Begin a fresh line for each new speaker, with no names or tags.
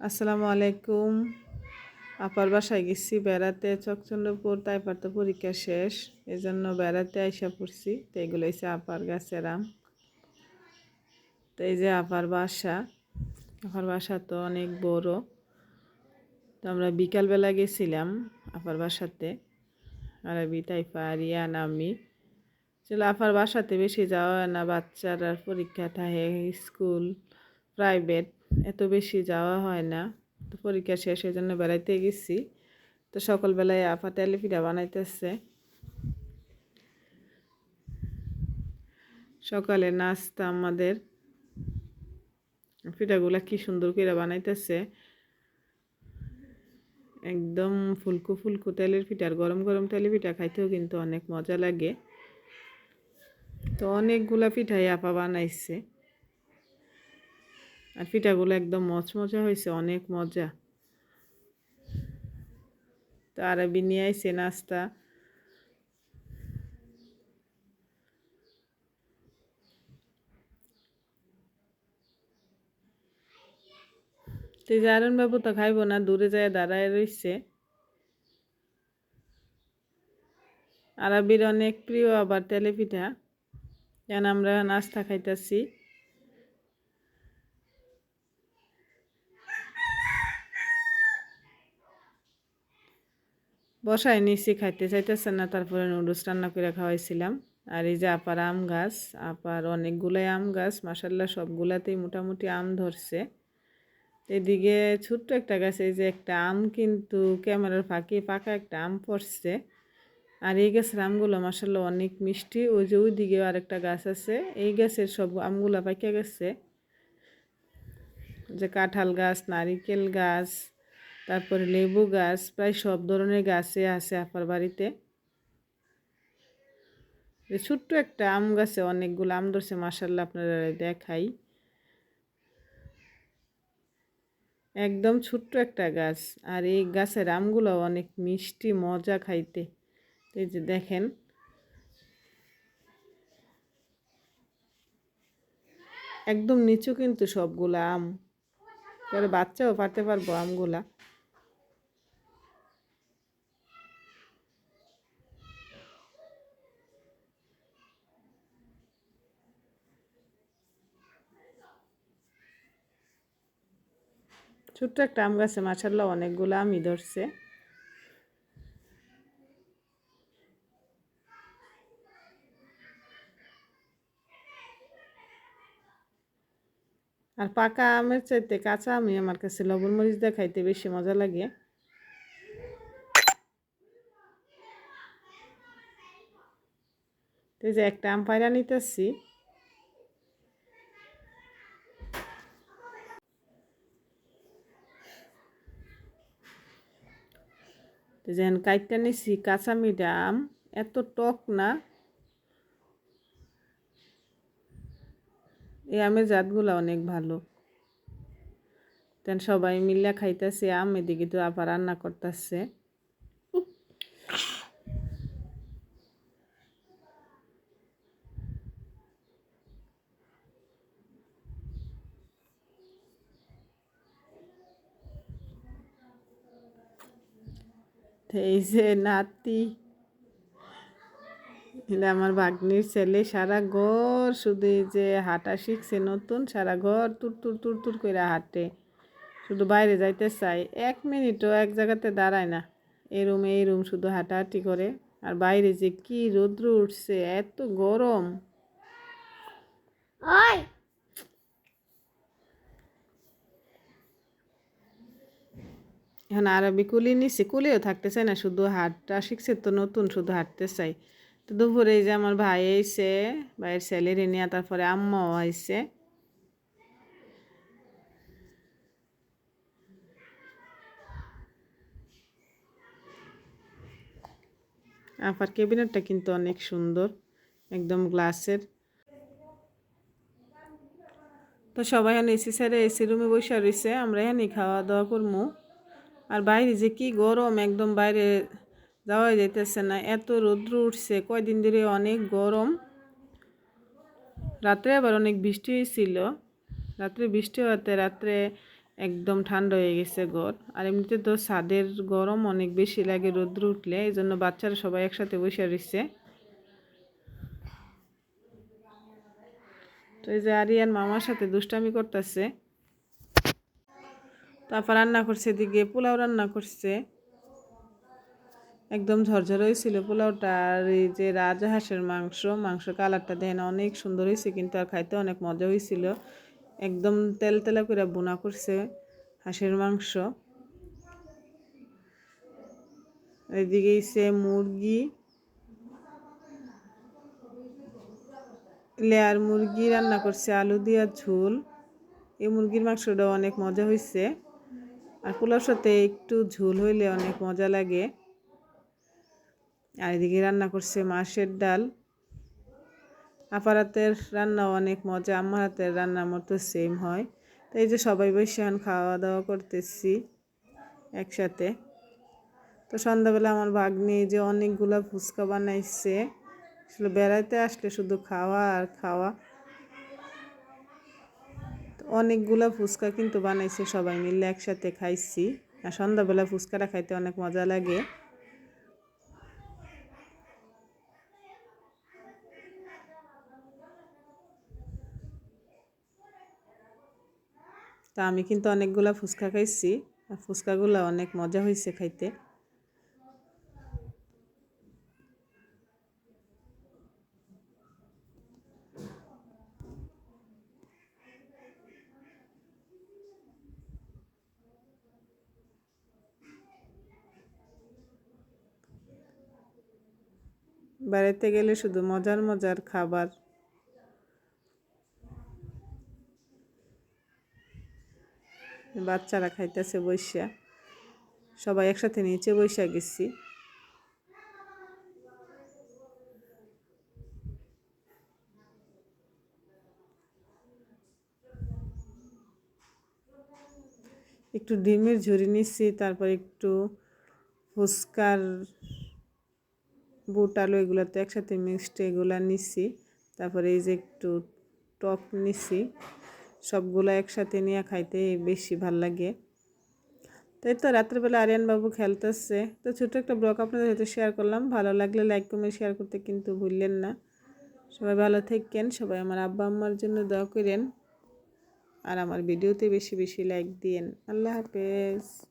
আসসালামু আলাইকুম। আপার বাসায় গেছি, বেড়াতে। চকচন্দ্রপুর তাইপার তো পরীক্ষা শেষ। এই জন্য বেড়াতে আইসা পড়ছি। তো এগুলো হচ্ছে আপার গাছের আম। তো এই যে আপার বাসা। আপার বাসা তো অনেক বড়। তো আমরা বিকালবেলা গেছিলাম আপার বাসাতে। আরবি তাইফা রিয়ান আমি। চলো আপার বাসাতে বেশি যাওয়া না। বাচ্চারা পরীক্ষা থাকে, স্কুল, প্রাইভেট। এত বেশি যাওয়া হয় না। তো পরীক্ষা শেষ হয়ে জন্য বেড়াইতে গেছি। তো সকালবেলায় আপা তেলে পিঠা বানাইতেছে। সকালে নাস্তা আমাদের। পিঠাগুলা কি সুন্দর করে বানাইতেছে। একদম ফুলকু ফুলকু তেলের পিঠা আর গরম গরম তেলের পিঠা খাইতেও কিন্তু অনেক মজা লাগে। তো অনেকগুলা পিঠাই আপা বানাইছে। আর পিঠাগুলো একদম মচমচা হয়েছে, অনেক মজা। তো আরবি নিয়ে আইসে নাস্তা। তো জারণ বাবু তো খাইব না, দূরে যায় দাঁড়ায় রয়েছে আরবির অনেক প্রিয় আবার তেলে পিঠা। যেন আমরা নাস্তা খাইতেছি। বসায় নিচে খাইতে চাইতেছে না, তারপরে নুডলস রান্না করে খাওয়াইছিলাম। আর এই যে আপার আম গাছ, আপার অনেকগুলাই আম গাছ মাসাল্লাহ সবগুলাতেই মোটামুটি আম ধরছে। এদিকে ছোট্ট একটা গাছ, এই যে একটা আম কিন্তু ক্যামেরার ফাঁকে পাকা একটা আম পড়ছে। আর এই গাছের আমগুলো মাসাল্লাহ অনেক মিষ্টি। ওই যে ওই দিকেও আরেকটা গাছ আছে, এই গাছের সব আমগুলো পাকিয়া গেছে। যে কাঁঠাল গাছ, নারিকেল গাছ তারপরে লেবু গাছ, প্রায় সব ধরনের গাছে আছে আপার বাড়িতে। ছোট্ট একটা আম গাছে অনেকগুলো আম ধরছে মাসাল্লাহ আপনারা দেখাই। একদম ছোট্ট একটা গাছ, আর এই গাছের আমগুলো অনেক মিষ্টি, মজা খাইতে। এই যে দেখেন। একদম নিচু কিন্তু সবগুলা আম। বাচ্চাও পারতে পারব আমগুলা। ছোট্ট একটা আম গাছে মাছাল্লাহ অনেকগুলো আমই ধরছে। আর পাকা আমের চাইতে কাঁচা আমি আমার কাছে লবণ মরিচ দিয়ে খাইতে বেশি মজা লাগে। তো যে একটা আম পায়রা নিতেছি। যেন কাইটটা নিছি কাঁচা মিডাম আম এত টক না। এই আমের জাতগুলো অনেক ভালো। তেন সবাই মিলে খাইতেছে, আম এদিকে তো আবার রান্না করতেছে। এই যে নাতি। এটা আমার ভাগ্নির ছেলে সারা ঘর শুধু যে হাঁটা শিখছে নতুন, সারা ঘর তুর তুর তুর তুর করে হাঁটে। শুধু বাইরে যাইতে চাই এক মিনিটও এক জায়গাতে দাঁড়ায় না। এই রুমে এই রুম শুধু হাঁটাহাঁটি করে। আর বাইরে যে কি রৌদ্র উঠছে, এত গরম। এখন আরবি কুলি নিচ্ছে কুলিও থাকতে চাই না, শুধু হাটটা শিখছে, তো নতুন শুধু হাঁটতে চাই। তো দুপুরে যে আমার ভাই আইসে ভাইয়ের স্যালারি নিয়ে, তারপরে আম্মাও আইসে আপার ক্যাবিনেটটা কিন্তু অনেক সুন্দর, একদম গ্লাসের। তো সবাই এসি স্যারে এসি রুমে বসে রয়েছে আমরা এখানে খাওয়া দাওয়া করব আর বাইরে যে কি গরম, একদম বাইরে যাওয়া যেতেছে না। এত রৌদ্র উঠছে, কয়দিন ধরে অনেক গরম। রাত্রে আবার অনেক বৃষ্টি হয়েছিল রাত্রে বৃষ্টি হতে রাত্রে একদম ঠান্ডা হয়ে গেছে ঘর। আর এমনিতে তো ছাদের গরম অনেক বেশি লাগে রোদ্র উঠলে এই জন্য বাচ্চারা সবাই একসাথে বসে রয়েছে তো এই যে আরিয়ান মামার সাথে দুষ্টামি করতেছে। তারপর রান্না করছে এদিকে, পোলাও রান্না করছে। একদম ঝরঝর হয়েছিল পোলাওটা। আর এই যে রাজহাঁসের মাংস মাংস কালারটা দেখেন অনেক সুন্দর হয়েছে, কিন্তু আর খাইতে অনেক মজা হয়েছিল। একদম তেল তেলা করে বোনা করছে হাঁসের মাংস। এদিকে সে মুরগি। লেয়ার মুরগি রান্না করছে আলু দিয়া ঝোল। এই মুরগির মাংসটা অনেক মজা হয়েছে আর পোলাওর সাথে একটু ঝোল হইলে অনেক মজা লাগে। আর এদিকে রান্না করছে মাছের ডাল। আপার হাতের রান্না অনেক মজা আমার হাতের রান্নার মতো সেম হয়। তো এই যে সবাই বসে এখন খাওয়া দাওয়া করতেছি একসাথে। তো সন্ধ্যাবেলা আমার ভাগ্নি যে অনেকগুলো ফুচকা বানাইছে। আসলে বেড়াইতে আসলে শুধু খাওয়া আর খাওয়া। তো অনেকগুলা ফুচকা কিন্তু বানাইছে সবাই মিলে, একসাথে খাইছি। আর সন্ধ্যাবেলা ফুচকাটা খাইতে অনেক মজা লাগে। তা আমি কিন্তু অনেকগুলা ফুচকা খাইছি, আর ফুচকাগুলো অনেক মজা হয়েছে খাইতে। বেড়াতে গেলে শুধু মজার মজার খাবার। বাচ্চারা খাইতেছে বৈশা সবাই একসাথে নিচে বৈশা গেছি। একটু ডিমের ঝুরি নিচ্ছি তারপর একটু ফুচকার বুট, আলু এগুলো তো একসাথে মিক্সড এগুলো নিচ্ছি তারপরে এই যে একটু টক নিচ্ছি সবগুলো একসাথে নিয়ে খাইতে বেশি ভালো লাগে। তাই তো রাত্রেবেলা আরিয়ান বাবু খেলতেছে। তো ছোটো একটা ব্লগ আপনাদের সাথে শেয়ার করলাম। ভালো লাগলে লাইক কমেন্ট শেয়ার করতে কিন্তু ভুললেন না। সবাই ভালো থাকেন সবাই আমার আব্বা, আম্মার জন্য দোয়া করেন। আর আমার ভিডিওতে বেশি বেশি লাইক দিয়েন। আল্লাহ হাফেজ।